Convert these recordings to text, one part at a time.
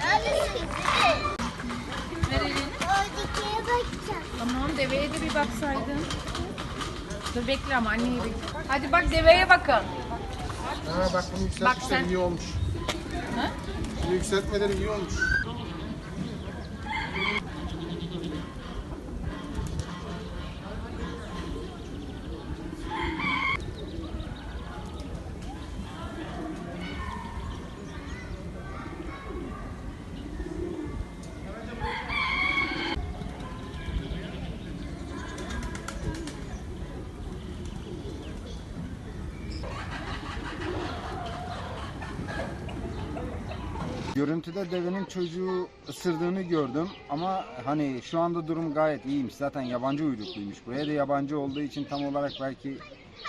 Neredesin Nereliğine? Oradakiye bakacağım. Tamam deveye de bir baksaydın. Dur bekle ama anneyi bekle. Hadi bak deveye bakın. Ha bak bunu yükseltmişler Bak sen- iyi olmuş. Ha? Bunu yükseltmeleri iyi olmuş. Görüntüde devenin çocuğu ısırdığını gördüm ama hani şu anda durum gayet iyiymiş. Zaten yabancı uyrukluymuş. Buraya da yabancı olduğu için tam olarak belki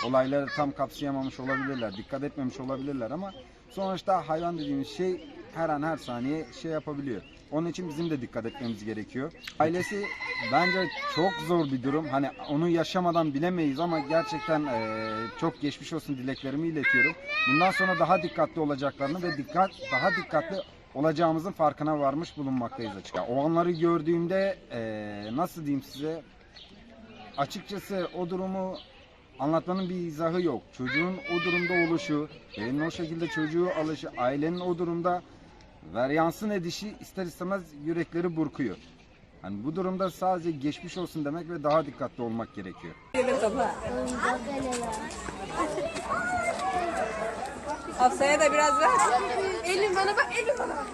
olayları tam kapsayamamış olabilirler. Dikkat etmemiş olabilirler ama sonuçta hayvan dediğimiz şey her an her saniye şey yapabiliyor. Onun için bizim de dikkat etmemiz gerekiyor. Ailesi bence çok zor bir durum. Hani onu yaşamadan bilemeyiz ama gerçekten eee, çok geçmiş olsun dileklerimi iletiyorum. Bundan sonra daha dikkatli olacaklarını ve dikkat daha dikkatli olacağımızın farkına varmış bulunmaktayız açık. O anları gördüğümde eee, nasıl diyeyim size açıkçası o durumu anlatmanın bir izahı yok. Çocuğun o durumda oluşu, evin o şekilde çocuğu alışı, ailenin o durumda veryansın edişi ister istemez yürekleri burkuyor. Hani bu durumda sadece geçmiş olsun demek ve daha dikkatli olmak gerekiyor. Hafsa'ya da biraz ver. Elin bana bak, elin bana bak.